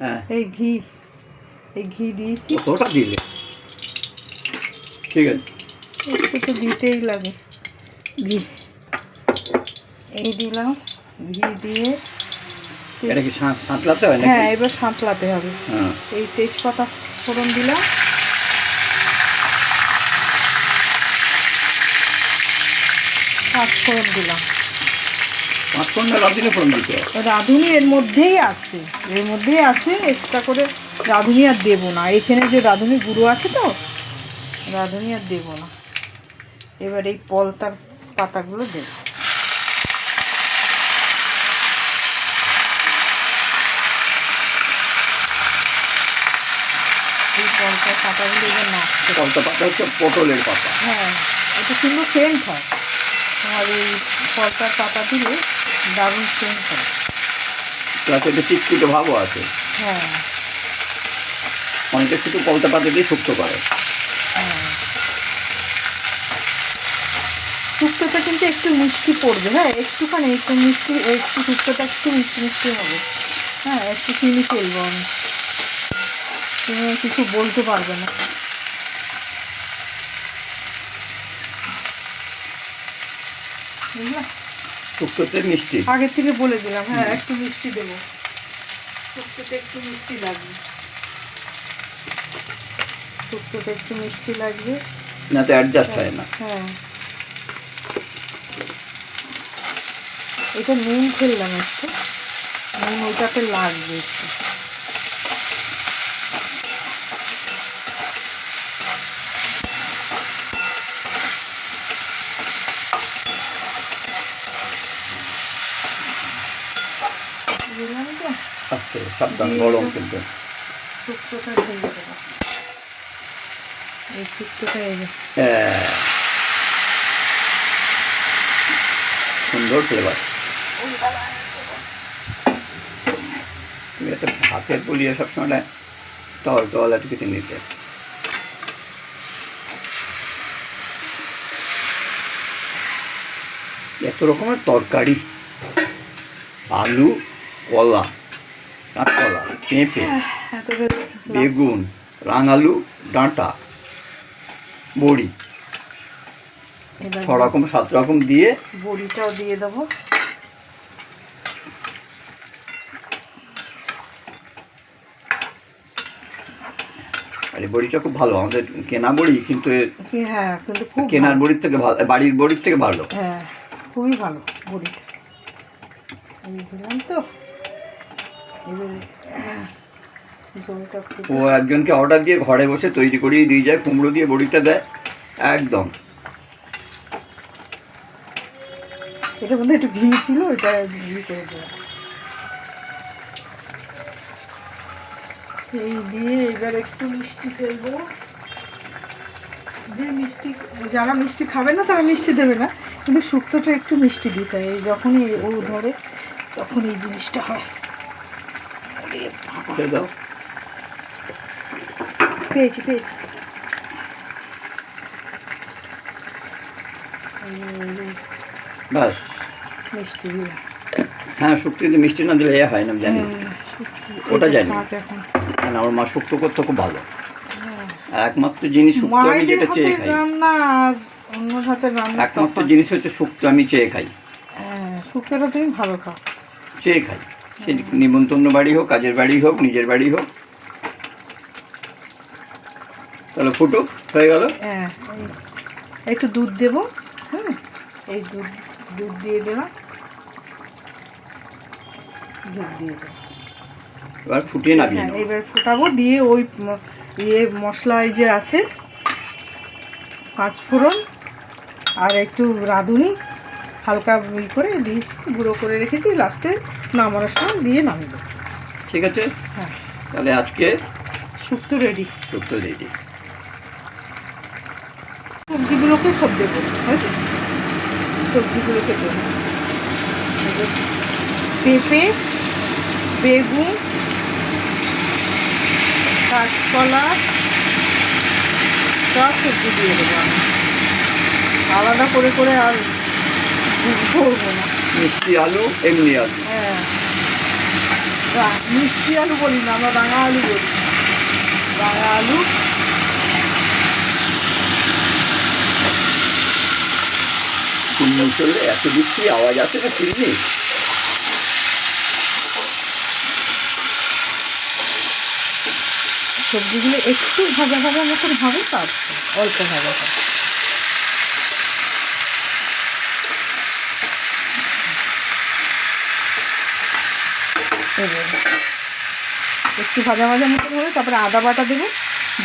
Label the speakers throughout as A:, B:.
A: হ্যাঁ।
B: এই ঘি এই ঘি দিয়েছি।
A: কতটা দিলে। ঠিক আছে।
B: একটু তো দিতেই লাগে। ঘি। এই দিলাম ঘি দিয়ে
A: এটা কি সাঁত- সাঁতলাতে হয়
B: হ্যাঁ এবার সাঁতলাতে হবে।
A: হ্যাঁ।
B: এই তেজপাতা ফোড়ন দিলাম। পাঁচ ফোড়ন দিলাম।
A: পাঁচ ফোড়ন না রাঁধুনি ফোড়ন দিতে হয়
B: রাঁধুনি এর মধ্যেই আছে। এর মধ্যেই আছে এক্সট্রা করে রাঁধুনি আর দেবো না। এখানে যে রাঁধুনি গুঁড়ো আছে তো রাঁধুনি আর দেবো না। এবার এই পলতার পাতাগুলো দেবো। এই পলতার পাতাগুলো এবার নাচতে
A: কলতা পাতা হচ্ছে পটলের পাতা।
B: হ্যাঁ এটা সুন্দর সেন্ট হয়। তোমার এই পলতার পাতা দিলে দারুণ সেন্ট হয়
A: প্লাস এটা চিটকুটে ভাবও আছে।
B: হ্যাঁ।
A: অনেকে শুধু কলতা পাতা দিয়ে শুক্তো করে।
B: শুক্তোটা কিন্তু একটু মিষ্টি পড়বে। হ্যাঁ একটুখানি একটু মিষ্টি একটু শুক্তোটা একটু মিষ্টি মিষ্টি হবে। হ্যাঁ একটু চিনি ফেলব আমি তুমি কিছু বলতে পারবে না।
A: শুক্তোতে মিষ্টি।
B: আগের থেকে বলে দিলাম হ্যাঁ একটু মিষ্টি দেবো। শুক্তোতে একটু মিষ্টি লাগবে। শুক্তোতে একটু মিষ্টি লাগবে।
A: না তো অ্যাডজাস্ট হয় না।
B: হ্যাঁ এটা নুন ফেললাম একটু। নুন ওইটাতে লাগবে একটু দিলাম তো
A: আচ্ছা সাবধান গরম। কিন্তু।
B: শুক্তোটা ঢেলে দেবো। এই শুক্তোটা এই যে।
A: হ্যাঁ। সুন্দর ফ্লেভার তুমি একটা ভাতের পুলিয়ে সবসময় টল টল একটু কেটে নিতে। এত রকমের তরকারি। আলু কলা। কাঁচকলা পেঁপে বেগুন রাঙালু ডাঁটা বড়ি। ছ রকম সাত রকম দিয়ে
B: বড়িটাও দিয়ে দেবো।
A: আর এই বড়িটা খুব ভালো। আমাদের কেনা বড়ি কিন্তু
B: হ্যাঁ কিন্তু খুব
A: কেনার বড়ির থেকে ভালো বাড়ির বড়ির থেকে ভালো।
B: হ্যাঁ খুবই ভালো বড়িটা। এই দিলাম তো এবারে আহ, জলটা ফুটে-
A: ও একজনকে অর্ডার দিয়ে ঘরে বসে তৈরি করিয়ে দিয়ে যায় কুমড়ো দিয়ে বড়িটা দেয় একদম।
B: এটার মধ্যে একটু ঘি ছিল ওইটা ঘি করে দিলাম এই দিয়ে এবার একটু মিষ্টি ফেলব। যে মিষ্টি যারা মিষ্টি খাবে না তারা মিষ্টি দেবে না। কিন্তু শুক্তোটা একটু মিষ্টি দিতে হয়। যখনই ও ধরে তখন এই জিনিসটা হয়।
A: সে দাও
B: পেয়েছি পেয়েছি মিষ্টি দিলাম
A: হ্যাঁ শুক্তো কিন্তু মিষ্টি না দিলে এ হয় না আমি জানি।
B: হ্যাঁ,
A: ওটা জানি। কারণ আমার মা শুক্তো করতে খুব ভালো। আর একমাত্র জিনিস শুক্তো আমি যেটা চেয়ে খাই। একমাত্র। জিনিস হচ্ছে শুক্তো আমি চেয়ে খাই।
B: হ্যাঁ শুক্তোটা তুমি ভালো খাও।
A: চেয়ে খাই। সে নিমন্ত্রণ বাড়ি হোক কাজের বাড়ি হোক নিজের বাড়ি হোক। তাহলে ফুটুক হয়ে গেল?
B: হ্যাঁ একটু দুধ দেবো হ্যাঁ এই দুধ দুধ দিয়ে দিলাম দুধ দিয়ে দেবো
A: এবার ফুটিয়ে নামিয়ে
B: হ্যাঁ এবার ফোটাবো দিয়ে ওই ইয়ে মশলা এই যে আছে পাঁচ ফোড়ন আর একটু রাঁধুনি। হালকা ই করে দিয়েছি গুঁড়ো করে রেখেছি লাস্টে নামানোর সময় দিয়ে নামিয়ে দেবো।
A: ঠিক আছে?
B: হ্যাঁ।
A: তাহলে আজকে
B: শুক্তো রেডি।
A: শুক্তো রেডি।
B: সবজিগুলোকে সব দেবো সবজিগুলোকে দেবো পেঁপে বেগুন কাঁচকলা সব সবজি দিয়ে দেবো আলাদা করে করে আর করব না।
A: মিষ্টি আলু এমনি আলু।
B: হ্যাঁ। মিষ্টি আলু বলি না আমরা রাঙা আলু বলি। রাঙা আলু।
A: চিমনি চললে এত বিক্রি আওয়াজ আছে না চিমনি
B: সবজিগুলো একটু ভাজা ভাজা মতন হবে তার অল্প ভাজা হবে এবার একটু ভাজা ভাজা মতন হবে তারপরে আদা বাটা দেবো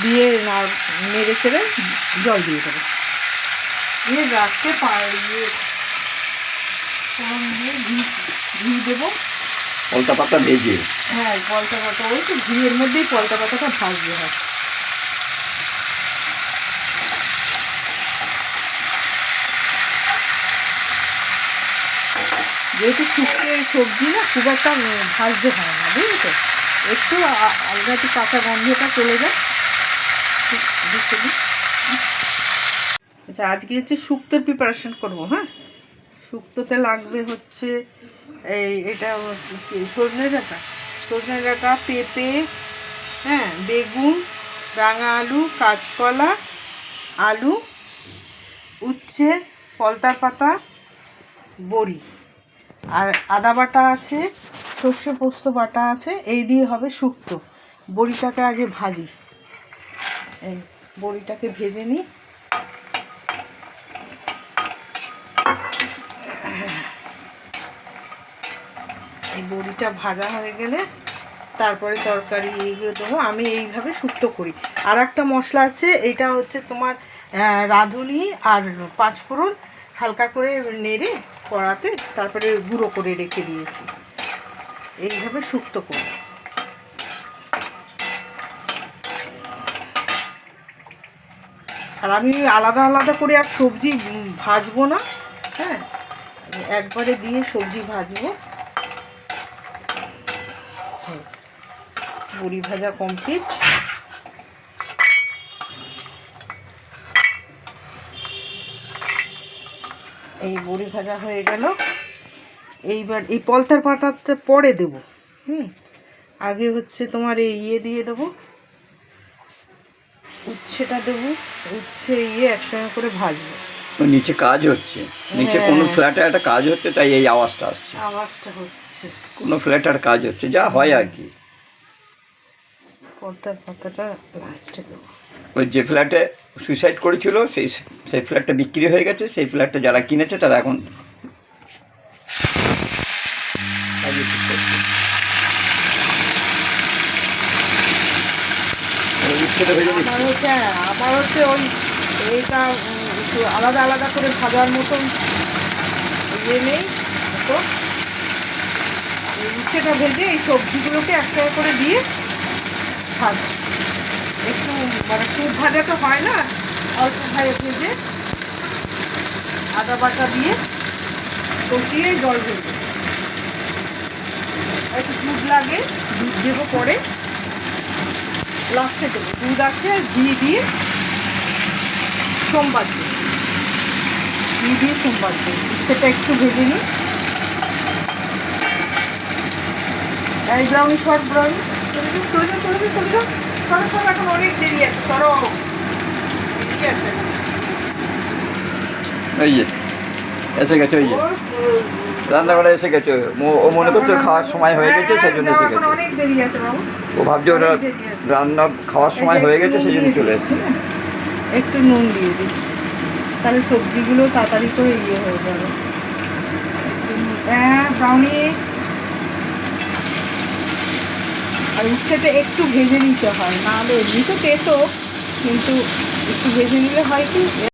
B: দিয়ে নেড়ে চেড়ে জল দিয়ে দেবো। দিয়ে রাখতে দিয়ে ঘি ঘি দেবো।
A: পলতা পাতা ভেজে।
B: হ্যাঁ পলতা পাতা ওই তো ঘিয়ের মধ্যেই পলতা পাতাটা ভাজতে হয়। যেহেতু শুকনো সবজি না খুব একটা ভাজতে হয় না বুঝলি তো? একটু আ- আলগা একটু কাঁচা গন্ধটা চলে যায়। আচ্ছা আজকে হচ্ছে শুক্তোর প্রিপারেশন করব হ্যাঁ? শুক্তোতে লাগবে হচ্ছে এই, এটা সজনে ডাঁটা? সজনে ডাঁটা, পেঁপে হ্যাঁ বেগুন, রাঙা আলু, কাঁচকলা, আলু, উচ্ছে, পলতার পাতা, বড়ি। আর আদা বাটা আছে সর্ষে পোস্ত বাটা আছে, এই দিয়ে হবে শুক্তো। বড়িটাকে আগে ভাজি। এই বড়িটাকে ভেজে নিই। এই বড়িটা ভাজা হয়ে গেলে তারপরে তরকারি এইগুলো দেবো। আমি এইভাবে শুক্তো করি। আর একটা মশলা আছে, এইটা হচ্ছে তোমার রাঁধুনি আর পাঁচফোড়ন। হালকা করে নেড়ে কড়াতে তারপরে গুঁড়ো করে রেখে দিয়েছি। এইভাবে শুক্তো করি আর আমি আলাদা আলাদা করে আর সবজি ভাজবো না হ্যাঁ? একবারে দিয়ে সবজি ভাজবো। বড়ি ভাজা কমপ্লিট এই বড়ি ভাজা হয়ে গেল। এইবার এই পলতার পাতাটা পরে দেবো হুম? আগে হচ্ছে তোমার এই ইয়ে দিয়ে দেবো উচ্ছেটা দেবো উচ্ছে ইয়ে একসঙ্গে করে ভাজবো।
A: নিচে কাজ হচ্ছে নিচে। কোনো ফ্ল্যাটে একটা কাজ হচ্ছে তাই এই আওয়াজটা আসছে।
B: আওয়াজটা হচ্ছে।
A: কোনো ফ্ল্যাটে একটা কাজ হচ্ছে যা হয় আর কি।
B: পলতার পাতাটা লাস্টে দেবো।
A: ওই যে ফ্ল্যাটে সুইসাইড করেছিল সেই সেই ফ্ল্যাটটা বিক্রি হয়ে গেছে সেই ফ্ল্যাটটা যারা কিনেছে তারা এখন কাজে ঠিক করছে। ভেজে।
B: আমার হচ্ছে হচ্ছে ওই এইটা একটু আলাদা আলাদা করে ভাজার মতন ইয়ে নেই তো উচ্ছেটা ভেজে এই সবজিগুলোকে একসাথে করে দিয়ে ভাজ। একটু মানে খুব ভাজা তো হয় না, অল্প ভাজা ভেজে আদা বাটা দিয়ে কষিয়ে জল দেবো। একটু দুধ লাগে, দুধ দেবো পরে। লাস্টে দেবো দুধ আছে আর ঘি দিয়ে সোমবার দেবো ঘি দিয়ে সোমবার দেবো সেটা একটু ভেজে নিই এই ব্রাউনি শর্ট ব্রাউনি চলে যাও চলে যাও চলে যাও চলো চলো এখন অনেক দেরি আছে চলো ঠিক আছে
A: যে এসে গেছে ওই যে
B: ও,
A: রান্নাঘরে এসে গেছে ও- ও মনে করছে খাওয়ার সময় হয়ে গেছে সেই জন্য এসে গেছে
B: অনেক দেরি আছে বাবু
A: ও ভাবছে ওরা রান্না খাওয়ার সময় হয়ে গেছে সেই জন্য চলে এসেছে।
B: একটু নুন দিয়ে দিচ্ছি। তাহলে সবজিগুলো তাড়াতাড়ি করে ইয়ে হয়ে যাবে। হ্যাঁ ব্রাউনি আর উচ্ছেটা একটু ভেজে নিতে হয় নাহলে এমনি তো তেতো কিন্তু একটু ভেজে নিলে হয় কি?